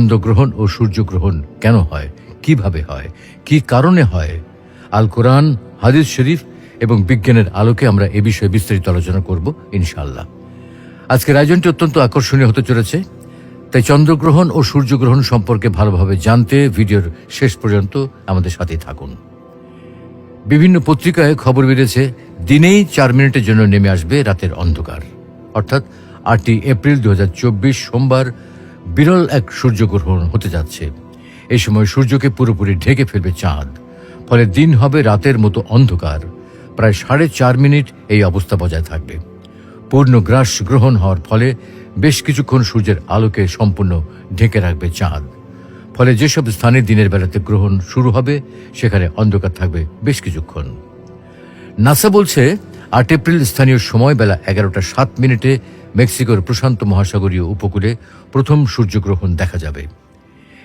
চন্দ্রগ্রহণ ও সূর্যগ্রহণ কেন হয়? কীভাবে হয়? কি কারণে হয়? আল কোরআন, হাদিস শরীফ এবং বিজ্ঞানের আলোকে আমরা এ বিষয়ে বিস্তারিত আলোচনা করব, ইনশাআল্লাহ। আজকের আয়োজনটি অত্যন্ত আকর্ষণীয় হতে চলেছে। তাই চন্দ্রগ্রহণ ও সূর্যগ্রহণ সম্পর্কে ভালোভাবে জানতে ভিডিওর শেষ পর্যন্ত আমাদের সাথেই থাকুন। বিভিন্ন পত্রিকায় খবর বেরিয়েছে, দিনেই চার মিনিটের জন্য নেমে আসবে রাতের অন্ধকার। অর্থাৎ আটই এপ্রিল দু হাজার চব্বিশ সোমবার বিরল এক সূর্যগ্রহণ হতে যাচ্ছে। এই সময় সূর্যকে পুরোপুরি ঢেকে ফেলবে চাঁদ। ফলে দিন হবে রাতের মতো অন্ধকার। প্রায় সাড়ে চার মিনিট এই অবস্থা বজায় থাকবে। পূর্ণ গ্রাস গ্রহণ হওয়ার ফলে বেশ কিছুক্ষণ সূর্যের আলোকে সম্পূর্ণ ঢেকে রাখবে চাঁদ। ফলে যেসব স্থানে দিনের বেলাতে গ্রহণ শুরু হবে, সেখানে অন্ধকার থাকবে বেশ কিছুক্ষণ। নাসা বলছে আট এপ্রিল স্থানীয় সময় বেলা এগারোটা সাত মিনিটে মেক্সিকোর প্রশান্ত মহাসাগরীয় উপকূলে প্রথম সূর্যগ্রহণ দেখা যাবে।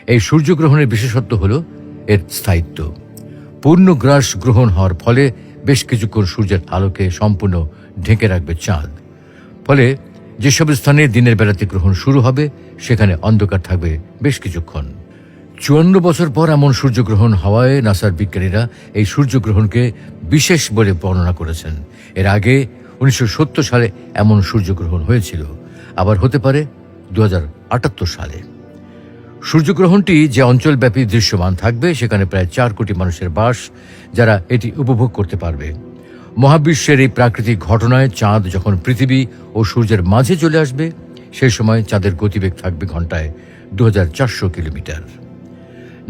এই সূর্যগ্রহণের বিশেষত্ব হল এর স্থায়িত্ব। পূর্ণ গ্রাস গ্রহণ হওয়ার ফলে বেশ কিছুক্ষণ সূর্যের আলোকে সম্পূর্ণ ঢেকে রাখবে চাঁদ। ফলে যেসব স্থানে দিনের বেলাতে গ্রহণ শুরু হবে, সেখানে অন্ধকার থাকবে বেশ কিছুক্ষণ। চুয়ান্ন বছর পর এমন সূর্যগ্রহণ হওয়ায় নাসার বিজ্ঞানীরা এই সূর্যগ্রহণকে বিশেষ বলে বর্ণনা করেছেন। এর আগে উনিশশো সত্তর সালে এমন সূর্যগ্রহণ হয়েছিল, আবার হতে পারে দু হাজার আটাত্তর সালে। সূর্যগ্রহণটি যে অঞ্চলব্যাপী দৃশ্যমান থাকবে, সেখানে প্রায় চার কোটি মানুষের বাস যারা এটি উপভোগ করতে পারবে। মহাবিশ্বের এই প্রাকৃতিক ঘটনায় চাঁদ যখন পৃথিবী ও সূর্যের মাঝে চলে আসবে, সেই সময় চাঁদের গতিবেগ থাকবে ঘন্টায় দু হাজার চারশো কিলোমিটার।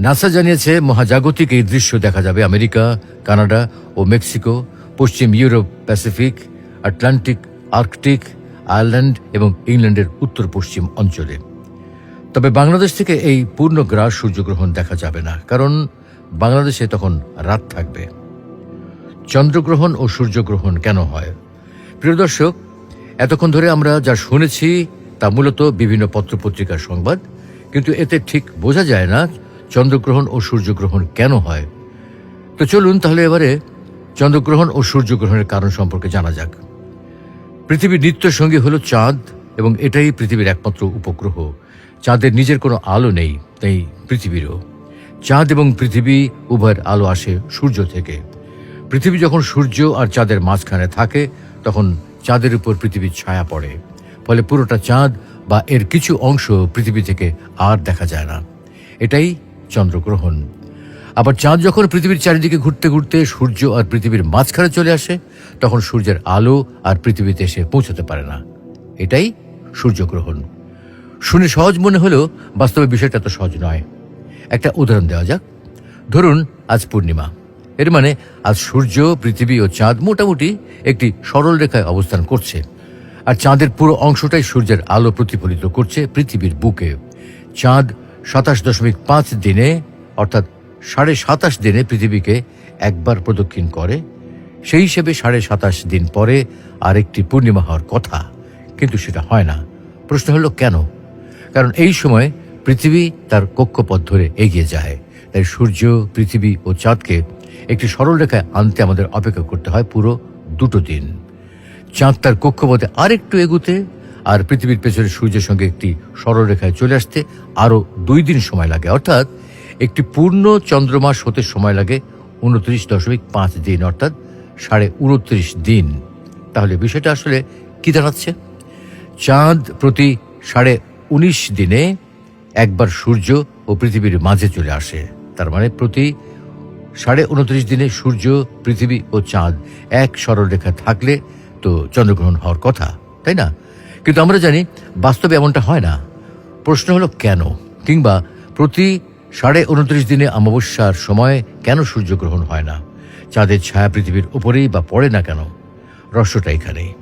নাসা জানিয়েছে মহাজাগতিক এই দৃশ্য দেখা যাবে। আমেরিকা, কানাডা ও মেক্সিকো, পশ্চিম Europe, Pacific, Atlantic, Arctic, Ireland এবং ইংল্যান্ডের উত্তর পশ্চিম অঞ্চলে। তবে বাংলাদেশ থেকে এই পূর্ণ গ্রাস সূর্যগ্রহণ দেখা যাবে না, কারণ বাংলাদেশে তখন রাত থাকবে। চন্দ্রগ্রহণ ও সূর্যগ্রহণ কেন হয়? প্রিয় দর্শক, এতক্ষণ ধরে আমরা যা শুনেছি তা মূলত বিভিন্ন পত্রপত্রিকার সংবাদ, কিন্তু এতে ঠিক বোঝা যায় না চন্দ্রগ্রহণ ও সূর্যগ্রহণ কেন হয়? তো চলুন তাহলে এবারে চন্দ্রগ্রহণ ও সূর্যগ্রহণের কারণ সম্পর্কে জানা যাক। পৃথিবীর নিত্য সঙ্গী হলো চাঁদ এবং এটাই পৃথিবীর একমাত্র উপগ্রহ। চাঁদের নিজের কোনো আলো নেই, তাই পৃথিবীরও। চাঁদ এবং পৃথিবী, উভয়ের আলো আসে সূর্য থেকে। পৃথিবী যখন সূর্য আর চাঁদের মাঝখানে থাকে, তখন চাঁদের উপর পৃথিবীর ছায়া পড়ে। ফলে পুরোটা চাঁদ বা এর কিছু অংশ পৃথিবী থেকে আর দেখা যায় না। এটাই চন্দ্রগ্রহণ। আবার চাঁদ যখন পৃথিবীর চারিদিকে ঘুরতে ঘুরতে সূর্য আর পৃথিবীর মাঝখানে চলে আসে, তখন সূর্যের আলো আর পৃথিবীতে এসে পৌঁছতে পারে না। এটাই সূর্যগ্রহণ। শুনে সহজ মনে হলেও বাস্তবে বিষয়টা তো সহজ নয়। একটা উদাহরণ দেওয়া যাক। ধরুন, আজ পূর্ণিমা। এর মানে আজ সূর্য, পৃথিবী ও চাঁদ মোটামুটি একটি সরল রেখায় অবস্থান করছে। আর চাঁদের পুরো অংশটাই সূর্যের আলো প্রতিফলিত করছে পৃথিবীর বুকে। চাঁদ সাতাশ দশমিক পাঁচ দিনে, অর্থাৎ সাড়ে সাতাশ দিনে পৃথিবীকে একবার প্রদক্ষিণ করে। সেই হিসেবে সাড়ে সাতাশ দিন পরে আরেকটি পূর্ণিমা হওয়ার কথা, কিন্তু সেটা হয় না। প্রশ্ন হলো কেন? কারণ এই সময় পৃথিবী তার কক্ষপথ ধরে এগিয়ে যায়। তাই সূর্য, পৃথিবী ও চাঁদকে একটি সরল রেখায় আনতে আমাদের অপেক্ষা করতে হয় পুরো দুটো দিন। চাঁদ তার কক্ষপথে আরেকটু এগুতে আর পৃথিবীর পেছনে সূর্যের সঙ্গে একটি সরলরেখায় চলে আসতে আরও দুই দিন সময় লাগে। অর্থাৎ একটি পূর্ণ চন্দ্রমাস হতে সময় লাগে উনত্রিশ দশমিক পাঁচ দিন, অর্থাৎ সাড়ে উনত্রিশ দিন। তাহলে বিষয়টা আসলে কী দাঁড়াচ্ছে চাঁদ প্রতি সাড়ে উনিশ দিনে একবার সূর্য ও পৃথিবীর মাঝে চলে আসে। তার মানে প্রতি সাড়ে উনত্রিশ দিনে সূর্য, পৃথিবী ও চাঁদ এক সরলরেখা থাকলে তো চন্দ্রগ্রহণ হওয়ার কথা, তাই না? কিন্তু আমরা জানি বাস্তবে এমনটা হয় না। প্রশ্ন হলো কেন? কিংবা প্রতি সাড়ে উনত্রিশ দিনে অমাবস্যার সময় কেন সূর্যগ্রহণ হয় না? চাঁদের ছায়া পৃথিবীর উপরেই বা পড়ে না কেন? রহস্যটা এখানেই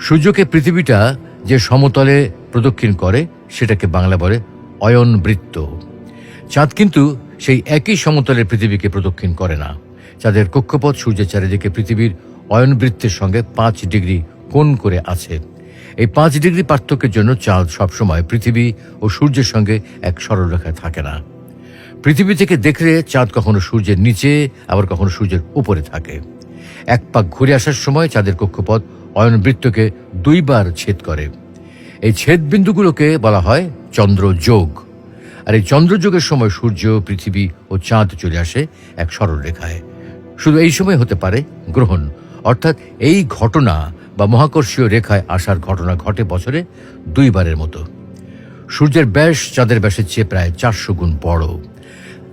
সূর্যকে পৃথিবীটা যে সমতলে প্রদক্ষিণ করে, সেটাকে বাংলা বলে অয়ন বৃত্ত চাঁদ কিন্তু সেই একই সমতলের পৃথিবীকে প্রদক্ষিণ করে না। চাঁদের কক্ষপথ সূর্যের চারিদিকে পৃথিবীর অয়ন বৃত্তের সঙ্গে পাঁচ ডিগ্রি কোণ করে আছে। এই পাঁচ ডিগ্রি পার্থক্যের জন্য চাঁদ সবসময় পৃথিবী ও সূর্যের সঙ্গে এক সরলরেখায় থাকে না। পৃথিবী থেকে দেখলে চাঁদ কখনো সূর্যের নিচে, আবার কখনো সূর্যের উপরে থাকে। এক পাক ঘুরে আসার সময় চাঁদের কক্ষপথ অয়নবৃত্তকে দুইবার ছেদ করে। এই ছেদ বিন্দুগুলোকে বলা হয় চন্দ্র যোগ আর এই চন্দ্রযুগের সময় সূর্য, পৃথিবী ও চাঁদ চলে আসে এক সরল রেখায়। শুধু এই সময় হতে পারে গ্রহণ। অর্থাৎ এই ঘটনা বা মহাকর্ষীয় রেখায় আসার ঘটনা ঘটে বছরে দুইবারের মতো। সূর্যের ব্যাস চাঁদের ব্যাসের চেয়ে প্রায় চারশো গুণ বড়।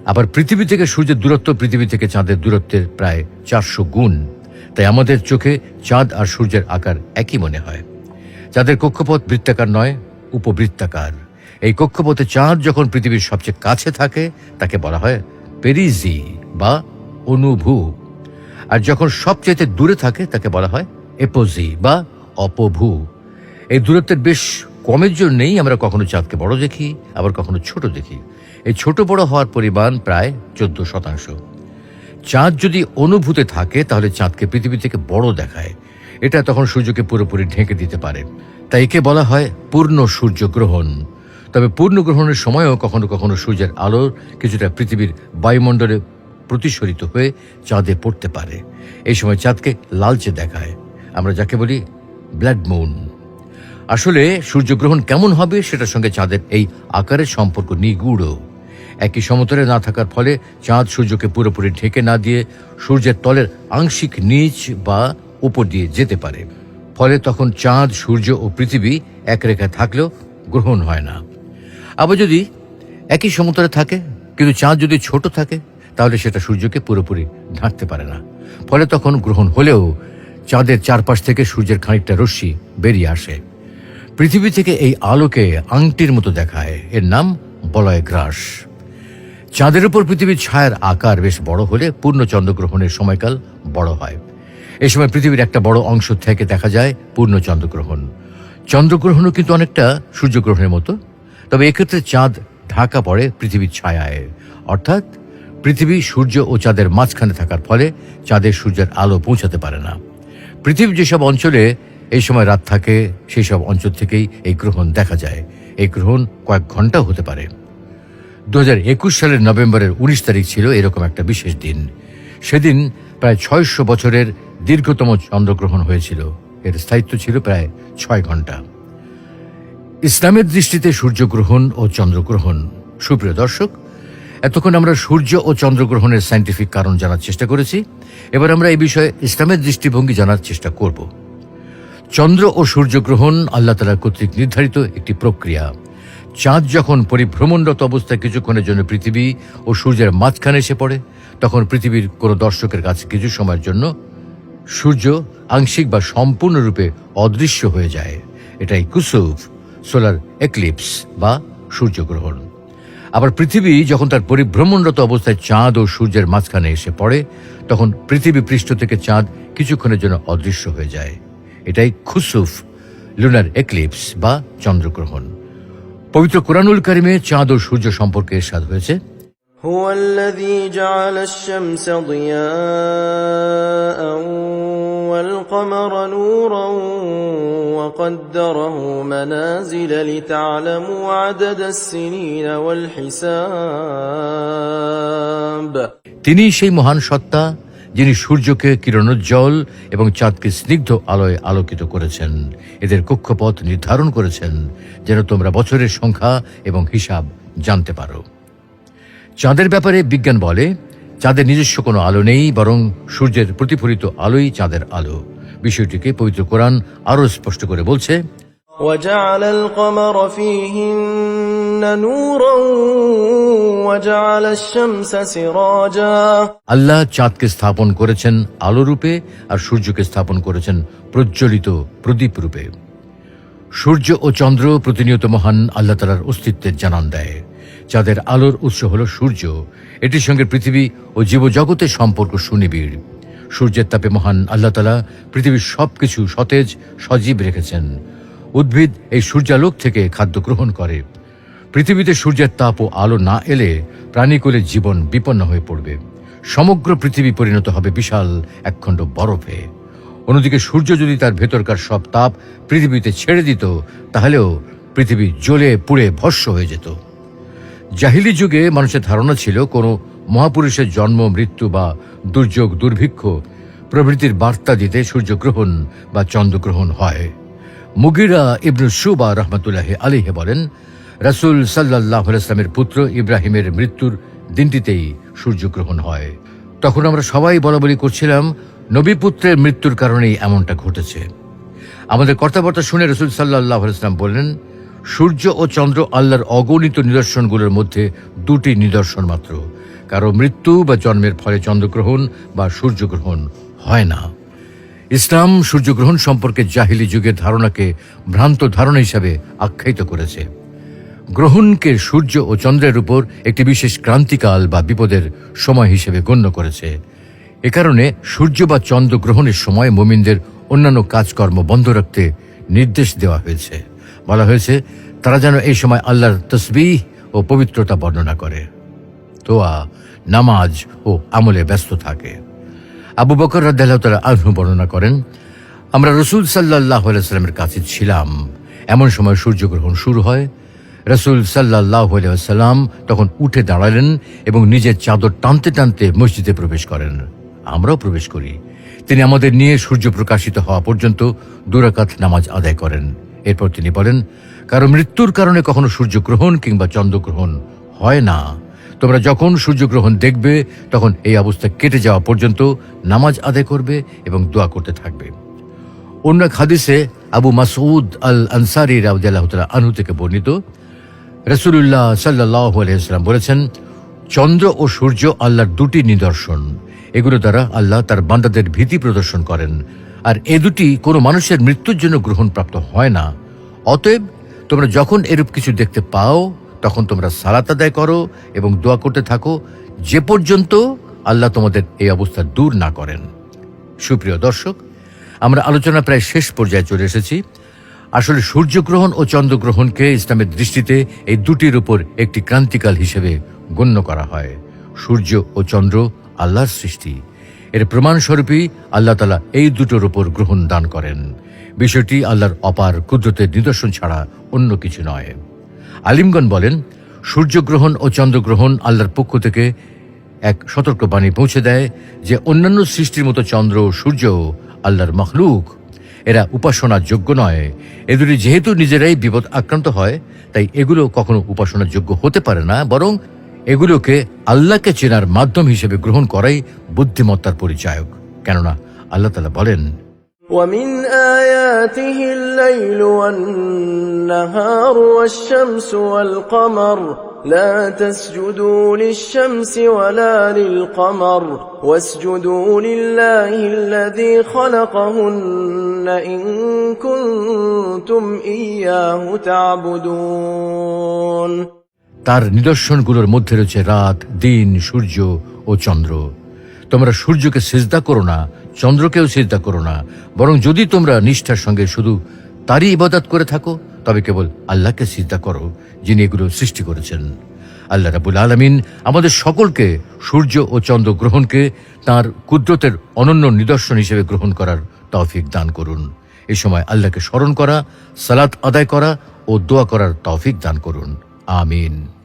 আবার পৃথিবী থেকে সূর্যের দূরত্ব পৃথিবী থেকে চাঁদের দূরত্বের প্রায় চারশো গুণ। তাই আমাদের চোখে চাঁদ আর সূর্যের আকার একই মনে হয়। চাঁদের কক্ষপথ বৃত্তাকার নয়, উপবৃত্তাকার। এই কক্ষপথে চাঁদ যখন পৃথিবীর সবচেয়ে কাছে থাকে, তাকে বলা হয় পেরিজি বা অনুভূ। আর যখন সবচেয়ে দূরে থাকে, তাকে বলা হয় এপোজি বা অপভূ। এই দূরত্বের বেশ কমের জন্যেই আমরা কখনো চাঁদকে বড় দেখি, আবার কখনো ছোট দেখি। এই ছোট বড় হওয়ার পরিমাণ প্রায় চোদ্দ শতাংশ। চাঁদ যদি অনুভূতে থাকে, তাহলে চাঁদকে পৃথিবী থেকে বড় দেখায়। এটা তখন সূর্যকে পুরোপুরি ঢেকে দিতে পারে। তাই একে বলা হয় পূর্ণ সূর্যগ্রহণ। তবে পূর্ণ গ্রহণের সময়ও কখনো কখনো সূর্যের আলোর কিছুটা পৃথিবীর বায়ুমণ্ডলে প্রতিসরিত হয়ে চাঁদে পড়তে পারে। এই সময় চাঁদকে লালচে দেখায়। আমরা যাকে বলি ব্লাড মুন। আসলে সূর্যগ্রহণ কেমন হবে সেটার সঙ্গে চাঁদের এই আকারের সম্পর্ক নিগুড় একই সমতলে না থাকার ফলে চাঁদ সূর্যকে পুরোপুরি ঢেকে না দিয়ে সূর্যের তলের আংশিক নিচ বা উপর দিয়ে যেতে পারে। ফলে তখন চাঁদ, সূর্য ও পৃথিবী এক রেখায় থাকলেও গ্রহণ হয় না। আবার যদি একই সমতলে থাকে, কিন্তু চাঁদ যদি ছোট থাকে তাহলে সেটা সূর্যকে পুরোপুরি ঢাকতে পারে না। ফলে তখন গ্রহণ হলেও চাঁদের চারপাশ থেকে সূর্যের খানিকটা রশ্মি বেরিয়ে আসে। পৃথিবী থেকে এই আলোকে আংটির মতো দেখায়। এর নাম বলয় গ্রাস। চাঁদের উপর পৃথিবীর ছায়ার আকার বেশ বড় হলে পূর্ণ চন্দ্রগ্রহণের সময়কাল বড় হয়। এ সময় পৃথিবীর একটা বড় অংশ থেকে দেখা যায় পূর্ণ চন্দ্রগ্রহণ। চন্দ্রগ্রহণও কিন্তু অনেকটা সূর্যগ্রহণের মতো। তবে এক্ষেত্রে চাঁদ ঢাকা পড়ে পৃথিবীর ছায়ায়। অর্থাৎ পৃথিবী সূর্য ও চাঁদের মাঝখানে থাকার ফলে চাঁদের সূর্যের আলো পৌঁছাতে পারে না। পৃথিবীর যেসব অঞ্চলে এই সময় রাত থাকে সেই সব অঞ্চল থেকেই এই গ্রহণ দেখা যায়। এই গ্রহণ কয়েক ঘণ্টা হতে পারে। দু হাজার একুশ সালের নভেম্বরের উনিশ তারিখ ছিল এরকম একটা বিশেষ দিন। সেদিন প্রায় ছয়শো বছরের দীর্ঘতম চন্দ্রগ্রহণ হয়েছিল। এর স্থায়িত্ব ছিল প্রায় ছয় ঘণ্টা। ইসলামের দৃষ্টিতে সূর্যগ্রহণ ও চন্দ্রগ্রহণ। সুপ্রিয় দর্শক এতক্ষণ আমরা সূর্য ও চন্দ্রগ্রহণের সাইন্টিফিক কারণ জানার চেষ্টা করেছি। এবার আমরা এই বিষয়ে ইসলামের দৃষ্টিভঙ্গি জানার চেষ্টা করব। চন্দ্র ও সূর্যগ্রহণ আল্লাহ তালা কর্তৃক নির্ধারিত একটি প্রক্রিয়া। চাঁদ যখন পরিভ্রমণরত অবস্থায় কিছুক্ষণের জন্য পৃথিবী ও সূর্যের মাঝখানে এসে পড়ে, তখন পৃথিবীর কোনো দর্শকের কাছে কিছু সময়ের জন্য সূর্য আংশিক বা সম্পূর্ণরূপে অদৃশ্য হয়ে যায়। এটাই কুসুফ, সোলার এক্লিপস বা সূর্যগ্রহণ। আবার পৃথিবী যখন তার পরিভ্রমণরত অবস্থায় চাঁদ ও সূর্যের মাঝখানে এসে পড়ে তখন পৃথিবী পৃষ্ঠ থেকে চাঁদ কিছুক্ষণের জন্য অদৃশ্য হয়ে যায় এটাই খুসুফ লুনার এক্লিপস বা চন্দ্রগ্রহণ পবিত্র কোরআনুল কারিমে চাঁদ ও সূর্য সম্পর্কে এরশাদ হয়েছে هو الذي جعل الشمس ضياء والقمر نورا وقدره منازل لتعلموا عدد السنين والحساب তিনি সেই মহান সত্তা যিনি সূর্যকে কিরণোজ্জ্বল এবং চাঁদকে স্নিগ্ধ আলোয় আলোকিত করেছেন এদের কক্ষপথ নির্ধারণ করেছেন যেন তোমরা বছরের সংখ্যা এবং হিসাব জানতে পারো চাঁদের ব্যাপারে বিজ্ঞান বলে চাঁদের নিজস্ব কোনো আলো নেই বরং সূর্যের প্রতিফলিত আলোই চাঁদের আলো বিষয়টিকে পবিত্র কোরআন আরও স্পষ্ট করে বলছে وجعل القمر فيهن نورا وجعل الشمس سراجا আল্লাহ চাঁদকে স্থাপন করেছেন আলো রূপে আর সূর্যকে স্থাপন করেছেন প্রজ্বলিত প্রদীপ রূপে সূর্য ও চন্দ্র প্রতিনিয়ত মহান আল্লাহ তালার অস্তিত্বের জানান দেয় চাঁদের আলোর উৎস হল সূর্য, এটির সঙ্গে পৃথিবী ও জীবজগতের সম্পর্ক সুনিবিড়। সূর্যের তাপে মহান আল্লাহ তালা পৃথিবীর সবকিছু সতেজ, সজীব রেখেছেন। উদ্ভিদ এই সূর্যালোক থেকে খাদ্য গ্রহণ করে। পৃথিবীতে সূর্যের তাপ ও আলো না এলে প্রাণীকুলের জীবন বিপন্ন হয়ে পড়বে। সমগ্র পৃথিবী পরিণত হবে বিশাল একখণ্ড বরফে। অন্যদিকে সূর্য যদি তার ভেতরকার সব তাপ পৃথিবীতে ছেড়ে দিত, তাহলেও পৃথিবী জ্বলে পুড়ে ভস্য হয়ে যেত। জাহিলি যুগে মানুষের ধারণা ছিল, কোনো মহাপুরুষের জন্ম, মৃত্যু বা দুর্যোগ, দুর্ভিক্ষ প্রভৃতির বার্তা দিতে সূর্যগ্রহণ বা চন্দ্রগ্রহণ হয়। মুগিরা ইবনু সুবা রহমতুল্লাহ আলিহে বলেন, রাসূল সাল্লাহ ইসলামের পুত্র ইব্রাহিমের মৃত্যুর দিনটিতেই সূর্যগ্রহণ হয়। তখন আমরা সবাই বলা বলি করছিলাম, নবী পুত্রের মৃত্যুর কারণেই এমনটা ঘটেছে। আমাদের কর্তাবার্তা শুনে রসুল সাল্লাহ ইসলাম বললেন সূর্য ও চন্দ্র আল্লাহর অগণিত নিদর্শনগুলোর মধ্যে দুটি নিদর্শন মাত্র। কারও মৃত্যু বা জন্মের ফলে চন্দ্রগ্রহণ বা সূর্যগ্রহণ হয় না। ইসলাম সূর্যগ্রহণ সম্পর্কে জাহিলি যুগের ধারণাকে ভ্রান্ত ধারণা হিসাবে আখ্যায়িত করেছে। গ্রহণকে সূর্য ও চন্দ্রের উপর একটি বিশেষ ক্রান্তিকাল বা বিপদের সময় হিসেবে গণ্য করেছে। এ কারণে সূর্য বা চন্দ্র গ্রহণের সময় মোমিনদের অন্যান্য কাজকর্ম বন্ধ রাখতে নির্দেশ দেওয়া হয়েছে। বলা হয়েছে, তারা যেন এই সময় আল্লাহর তসবিহ ও পবিত্রতা বর্ণনা করে। তোয়া নামাজ ও আমলে ব্যস্ত থাকে। আবু বকর রাদ্দাল্লাহ তালা আলহু বর্ণনা করেন, আমরা রসুল সাল্লাহ সাল্লামের কাছে ছিলাম। এমন সময় সূর্যগ্রহণ শুরু হয়। রসুল সাল্লাহ সাল্লাম তখন উঠে দাঁড়ালেন এবং নিজের চাদর টানতে টানতে মসজিদে প্রবেশ করেন। আমরাও প্রবেশ করি। তিনি আমাদের নিয়ে সূর্য প্রকাশিত হওয়া পর্যন্ত দুরাকাত নামাজ আদায় করেন। এরপর তিনি বলেন, কারও মৃত্যুর কারণে কখনো সূর্যগ্রহণ কিংবা চন্দ্রগ্রহণ হয় না। তোমরা যখন সূর্যগ্রহণ দেখবে, তখন এই অবস্থা কেটে যাওয়া পর্যন্ত নামাজ আদায় করবে এবং দোয়া করতে থাকবে। অন্য এক হাদিসে আবু মাসউদ আল আনসারি রাউদ্দাল্লাহ আনহু থেকে বর্ণিত রসুল্লাহ সাল্লাহ আলহাম বলেছেন, চন্দ্র ও সূর্য আল্লাহর দুটি নিদর্শন। এগুলো দ্বারা আল্লাহ তার বান্দাদের ভীতি প্রদর্শন করেন। আর এ দুটি কোনো মানুষের মৃত্যুর জন্য গ্রহণপ্রাপ্ত হয় না। অতএব, তোমরা যখন এরূপ কিছু দেখতে পাও, তখন তোমরা সালাত আদায় করো এবং দোয়া করতে থাকো যে পর্যন্ত আল্লাহ তোমাদের এই অবস্থা দূর না করেন। সুপ্রিয় দর্শক, আমরা আলোচনা প্রায় শেষ পর্যায়ে চলে এসেছি। আসলে সূর্যগ্রহণ ও চন্দ্রগ্রহণকে ইসলামের দৃষ্টিতে এই দুটির উপর একটি ক্রান্তিকাল হিসেবে গণ্য করা হয়। সূর্য ও চন্দ্র আল্লাহর সৃষ্টি। এর প্রমাণস্বরূপই আল্লাহ তালা এই দুটোর উপর গ্রহণ দান করেন। বিষয়টি আল্লাহর অপার কুদরতের নিদর্শন ছাড়া অন্য কিছু নয়। আলিমগণ বলেন, সূর্যগ্রহণ ও চন্দ্রগ্রহণ আল্লাহর পক্ষ থেকে এক সতর্কবাণী পৌঁছে দেয় যে অন্যান্য সৃষ্টির মতো চন্দ্র সূর্য আল্লাহর মখলুক। এরা উপাসনার যোগ্য নয়। এগুলি যেহেতু নিজেরাই বিপদ আক্রান্ত হয়, তাই এগুলো কখনো উপাসনার যোগ্য হতে পারে না, বরং এগুলোকে আল্লাহকে চেনার মাধ্যম হিসেবে গ্রহণ করাই বুদ্ধিমত্তার পরিচায়ক কেননা আল্লাহ তালা বলেন ومن آياته الليل والنهار والشمس والقمر لا تسجدوا للشمس ولا للقمر واسجدوا لله الذي خلقهن إن كنتم إياه تعبدون তার নিদর্শনগুলোর মধ্যে রয়েছে রাত, দিন, সূর্য ও চন্দ্র। তোমরা সূর্যকে সিজদা করো না, চন্দ্রকেও সিজদা করো না। বরং যদি তোমরা নিষ্ঠার সঙ্গে শুধু তারই ইবাদত করে থাকো, তবে কেবল আল্লাহকে সিজদা করো, যিনি এগুলো সৃষ্টি করেছেন। আল্লাহ রাবুল আলমিন আমাদের সকলকে সূর্য ও চন্দ্র গ্রহণকে তার কুদরতের অনন্য নিদর্শন হিসেবে গ্রহণ করার তৌফিক দান করুন। এ সময় আল্লাহকে স্মরণ করা, সালাত আদায় করা ও দোয়া করার তৌফিক দান করুন। আমিন।